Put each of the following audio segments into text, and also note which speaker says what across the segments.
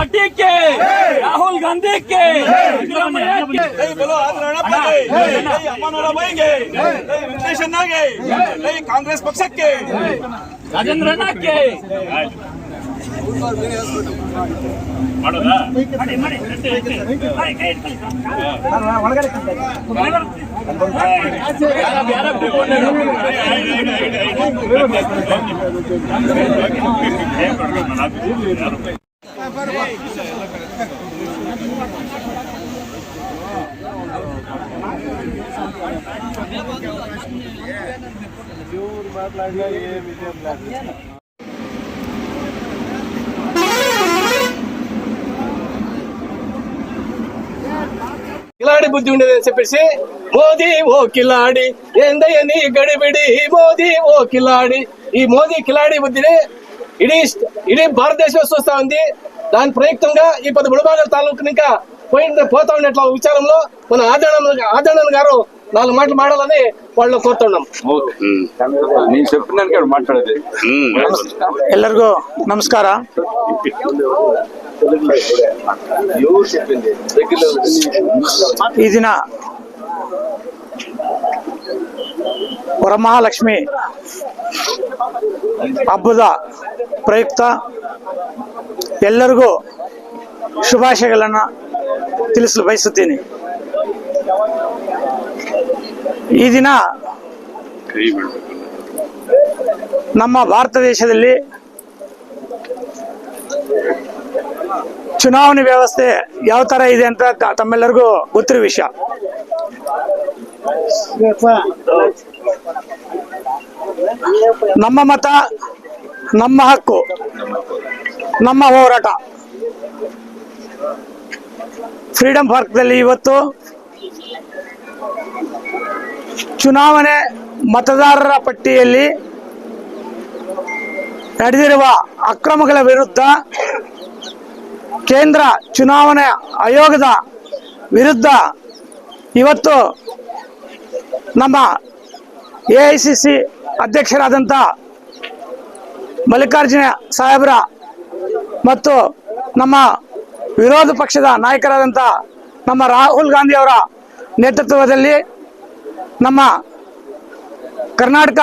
Speaker 1: Party के राहुल गांधी के
Speaker 2: ಕಾಂಗ್ರೆಸ್ ಪಕ್ಷಕ್ಕೆ
Speaker 1: ರಾಜೇಂದ್ರ ನಾಕೆ ಒಳಗಡೆ
Speaker 3: కిలాడి బుద్ధి ఉండేది అని చెప్పేసి మోదీ ఓ కిలాడి ఎందయని గడిబిడి? మోదీ ఓ కిలాడి. ఈ మోదీ కిలాడి బుద్ధిని ఇడీ ఇడీ భారతదేశం చూస్తా ఉంది. దాని ప్రయుక్తంగా ఈ పది బుడబాగల తాలూకు ఇంకా పోయిన పోతా ఉండేట్ల విచారంలో మన ఆదరణ ఆదరణ గారు నాలుగు మాటలు మాడాలని వాళ్ళు కోరుతున్నాం.
Speaker 4: నేను నమస్కార. ఈ దిన వరమహాలక్ష్మి అబ్బుద ప్రయుక్త ಎಲ್ಲರಿಗೂ ಶುಭಾಶಯಗಳನ್ನು ತಿಳಿಸಲು ಬಯಸುತ್ತೇನೆ. ಈ ದಿನ ನಮ್ಮ ಭಾರತ ದೇಶದಲ್ಲಿ ಚುನಾವಣೆ ವ್ಯವಸ್ಥೆ ಯಾವ ತರ ಇದೆ ಅಂತ ತಮ್ಮೆಲ್ಲರಿಗೂ ಗೊತ್ತಿರೋ ವಿಷಯ. ನಮ್ಮ ಮತ, ನಮ್ಮ ಹಕ್ಕು. ನಮ್ಮ ಹೋರಾಟ. ಫ್ರೀಡಂ ಪಾರ್ಕ್ದಲ್ಲಿ ಇವತ್ತು ಚುನಾವಣೆ ಮತದಾರರ ಪಟ್ಟಿಯಲ್ಲಿ ನಡೆದಿರುವ ಅಕ್ರಮಗಳ ವಿರುದ್ಧ ಕೇಂದ್ರ ಚುನಾವಣೆ ಆಯೋಗದ ವಿರುದ್ಧ ಇವತ್ತು ನಮ್ಮ ಎ ಐ ಸಿ ಅಧ್ಯಕ್ಷರಾದಂಥ ಮಲ್ಲಿಕಾರ್ಜುನ ಸಾಹೇಬ್ರ ಮತ್ತು ನಮ್ಮ ವಿರೋಧ ಪಕ್ಷದ ನಾಯಕರಾದಂಥ ನಮ್ಮ ರಾಹುಲ್ ಗಾಂಧಿ ಅವರ ನೇತೃತ್ವದಲ್ಲಿ ನಮ್ಮ ಕರ್ನಾಟಕ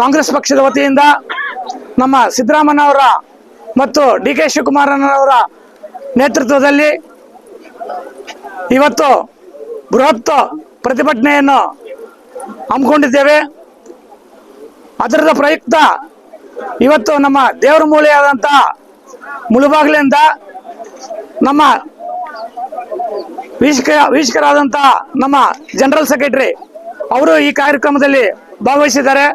Speaker 4: ಕಾಂಗ್ರೆಸ್ ಪಕ್ಷದ ವತಿಯಿಂದ ನಮ್ಮ ಸಿದ್ದರಾಮಯ್ಯ ಅವರ ಮತ್ತು ಡಿ ಕೆ ಶಿವಕುಮಾರನವರ ನೇತೃತ್ವದಲ್ಲಿ ಇವತ್ತು ಬೃಹತ್ ಪ್ರತಿಭಟನೆಯನ್ನು ಹಮ್ಮಿಕೊಂಡಿದ್ದೇವೆ. ಅದರದ ಪ್ರಯುಕ್ತ ಇವತ್ತು ನಮ್ಮ ದೇವರ ಮೂಲೆಯಾದಂತ ಮುಳುಬಾಗಿಲಿಂದ ನಮ್ಮ ವೀಕ್ಷಕ ವೀಕ್ಷಕರಾದಂಥ ನಮ್ಮ ಜನರಲ್ ಸೆಕ್ರೆಟರಿ ಅವರು ಈ ಕಾರ್ಯಕ್ರಮದಲ್ಲಿ ಭಾಗವಹಿಸಿದ್ದಾರೆ.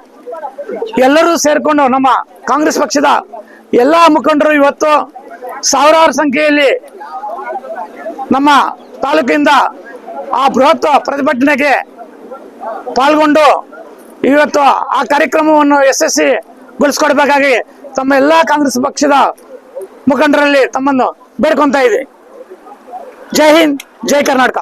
Speaker 4: ಎಲ್ಲರೂ ಸೇರಿಕೊಂಡು ನಮ್ಮ ಕಾಂಗ್ರೆಸ್ ಪಕ್ಷದ ಎಲ್ಲ ಮುಖಂಡರು ಇವತ್ತು ಸಾವಿರಾರು ಸಂಖ್ಯೆಯಲ್ಲಿ ನಮ್ಮ ತಾಲೂಕಿಂದ ಆ ಬೃಹತ್ ಪ್ರತಿಭಟನೆಗೆ ಪಾಲ್ಗೊಂಡು ಇವತ್ತು ಆ ಕಾರ್ಯಕ್ರಮವನ್ನು ಯಶಸ್ವಿಗೊಳಿಸ್ಕೊಡ್ಬೇಕಾಗಿ ತಮ್ಮ ಎಲ್ಲಾ ಕಾಂಗ್ರೆಸ್ ಪಕ್ಷದ ಮುಖಂಡರಲ್ಲಿ ತಮ್ಮನ್ನು ಬೇಡ್ಕೊಂತ ಇದೆ. ಜೈ ಹಿಂದ್ ಜೈ ಕರ್ನಾಟಕ.